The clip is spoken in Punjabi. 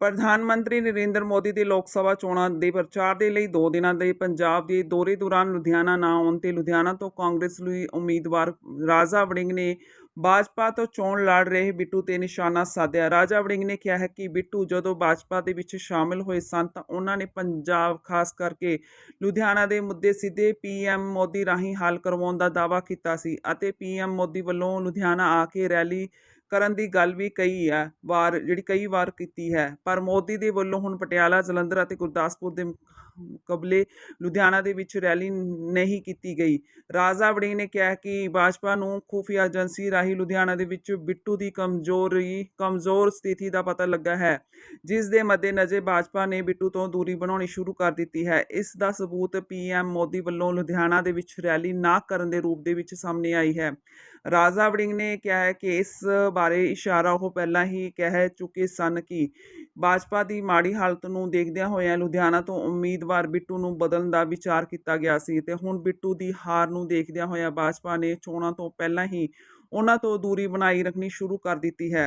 ਪ੍ਰਧਾਨ ਮੰਤਰੀ ਨਰਿੰਦਰ ਮੋਦੀ ਦੇ ਲੋਕ ਸਭਾ ਚੋਣਾਂ ਦੇ ਪ੍ਰਚਾਰ ਦੇ ਲਈ 2 ਦਿਨਾਂ ਦੇ ਪੰਜਾਬ ਦੇ ਦੌਰੇ ਦੌਰਾਨ ਲੁਧਿਆਣਾ ਨਾ ਆਉਣ ਤੇ ਲੁਧਿਆਣਾ ਤੋਂ ਕਾਂਗਰਸ ਲਈ ਉਮੀਦਵਾਰ ਰਾਜਾ ਵੜਿੰਗ ਨੇ ਭਾਜਪਾ ਤੋਂ ਚੋਣ ਲੜ ਰਹੇ ਬਿੱਟੂ ਤੇ ਨਿਸ਼ਾਨਾ ਸਾਧਿਆ। ਰਾਜਾ ਵੜਿੰਗ ਨੇ ਕਿਹਾ ਹੈ ਕਿ ਬਿੱਟੂ ਜਦੋਂ ਭਾਜਪਾ ਦੇ ਵਿੱਚ ਸ਼ਾਮਿਲ ਹੋਏ ਸਨ ਤਾਂ ਉਹਨਾਂ ਨੇ ਪੰਜਾਬ, ਖਾਸ ਕਰਕੇ ਲੁਧਿਆਣਾ ਦੇ ਮੁੱਦੇ ਸਿੱਧੇ ਪੀਐਮ ਮੋਦੀ ਰਾਹੀਂ ਹੱਲ ਕਰਵਾਉਣ ਦਾ ਦਾਅਵਾ ਕੀਤਾ ਸੀ ਅਤੇ ਪੀਐਮ ਮੋਦੀ ਵੱਲੋਂ ਲੁਧਿਆਣਾ ਆ ਕੇ ਰੈਲੀ ਕਰਨ ਦੀ ਗੱਲ ਵੀ ਕਈ ਹੈ, ਵਾਰ ਜਿਹੜੀ ਕਈ ਵਾਰ ਕੀਤੀ ਹੈ, ਪਰ ਮੋਦੀ ਦੇ ਵੱਲੋਂ ਹੁਣ ਪਟਿਆਲਾ, ਜਲੰਧਰ ਅਤੇ ਗੁਰਦਾਸਪੁਰ ਦੇ ਮੁਕਾਬਲੇ ਲੁਧਿਆਣਾ ਦੇ ਵਿੱਚ ਰੈਲੀ ਨਹੀਂ ਕੀਤੀ ਗਈ। ਰਾਜਾ ਵੜਿੰਗ ਨੇ ਕਿਹਾ ਕਿ ਭਾਜਪਾ ਨੂੰ ਖੁਫੀਆ ਏਜੰਸੀ ਰਾਹੀਂ ਲੁਧਿਆਣਾ ਦੇ ਵਿੱਚ ਬਿੱਟੂ ਦੀ ਕਮਜ਼ੋਰੀ, ਕਮਜ਼ੋਰ ਸਥਿਤੀ ਦਾ ਪਤਾ ਲੱਗਾ ਹੈ, ਜਿਸ ਦੇ ਮੱਦੇਨਜ਼ਰ ਭਾਜਪਾ ਨੇ ਬਿੱਟੂ ਤੋਂ ਦੂਰੀ ਬਣਾਉਣੀ ਸ਼ੁਰੂ ਕਰ ਦਿੱਤੀ ਹੈ। ਇਸ ਦਾ ਸਬੂਤ ਪੀਐਮ ਮੋਦੀ ਵੱਲੋਂ ਲੁਧਿਆਣਾ ਦੇ ਵਿੱਚ ਰੈਲੀ ਨਾ ਕਰਨ ਦੇ ਰੂਪ ਦੇ ਵਿੱਚ ਸਾਹਮਣੇ ਆਈ ਹੈ। ਰਾਜਾ ਵੜਿੰਗ ਨੇ ਕਿਹਾ ਹੈ ਕਿ ਇਸ ਬਾਰੇ ਇਸ਼ਾਰਾ ਉਹ ਪਹਿਲਾਂ ਹੀ ਕਹਿ ਚੁੱਕੇ ਸਨ ਕਿ ਭਾਜਪਾ ਦੀ ਮਾੜੀ ਹਾਲਤ ਨੂੰ ਦੇਖਦਿਆਂ ਹੋਇਆਂ ਲੁਧਿਆਣਾ ਤੋਂ ਉਮੀਦਵਾਰ ਬਿੱਟੂ ਨੂੰ ਬਦਲਣ ਦਾ ਵਿਚਾਰ ਕੀਤਾ ਗਿਆ ਸੀ ਤੇ ਹੁਣ ਬਿੱਟੂ ਦੀ ਹਾਰ ਨੂੰ ਦੇਖਦਿਆਂ ਹੋਇਆਂ ਭਾਜਪਾ ਨੇ ਚੋਣਾਂ ਤੋਂ ਪਹਿਲਾਂ ਹੀ ਉਹਨਾਂ ਤੋਂ ਦੂਰੀ ਬਣਾਈ ਰੱਖਣੀ ਸ਼ੁਰੂ ਕਰ ਦਿੱਤੀ ਹੈ।